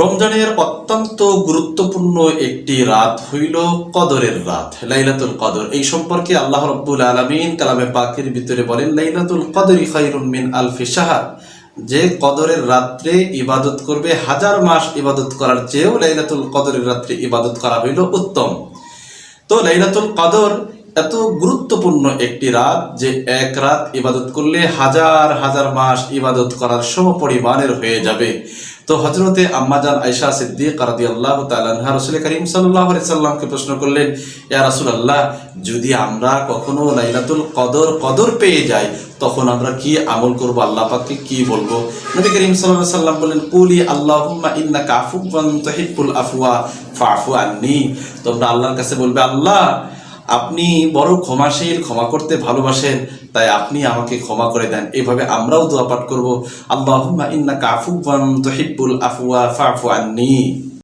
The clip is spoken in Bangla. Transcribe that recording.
রমজানের অত্যন্ত গুরুত্বপূর্ণ একটি রাত হইল কদরের রাত, লাইলাতুল কদর। এই সম্পর্কে আল্লাহ রব্বুল আলমিন কালামে পাকের ভিতরে বলেন, লাইলাতুল কদরি খাইরুন মিন আলফি সাহার যে কদরের রাত্রে ইবাদত করবে, হাজার মাস ইবাদত করার চেয়েও লাইলাতুল কদরের রাত্রে ইবাদত করা হইল উত্তম। তো লাইলাতুল কদর এত গুরুত্বপূর্ণ একটি রাত যে এক রাত ইবাদত করলে হাজার হাজার মাস ইবাদত করার সম পরিমাণের হয়ে যাবে। তো হজরতে আম্মাজান আয়সা সিদ্দিক রাদি আল্লাহ তালাহা রসুল করিম সাল্লাহ সাল্লামকে প্রশ্ন করলেন, ইয়া রাসুল আল্লাহ যদি আমরা কখনো লাইলাতুল কদর কদর পেয়ে যাই, তখন আমরা কি আমল করব? আল্লাহ পাককে কি বলব? নবী করিম সাল্লাহ সাল্লাম বললেন, কুলি আল্লাহুম্মা ইন্নাকা আফুওয়ান তুহিব্বুল আফওয়া ফাফু আন্নি। তোমরা আল্লাহর কাছে বলবে, আল্লাহ আপনি বড় ক্ষমাশীল, ক্ষমা করতে ভালোবাসেন, তাই আপনি আমাকে ক্ষমা করে দেন। এভাবে আমরাও দোয়া পাঠ করব। আল্লাহ ইন্না কাফুবান তহিবুল আফুয়া ফাফু আন্নি।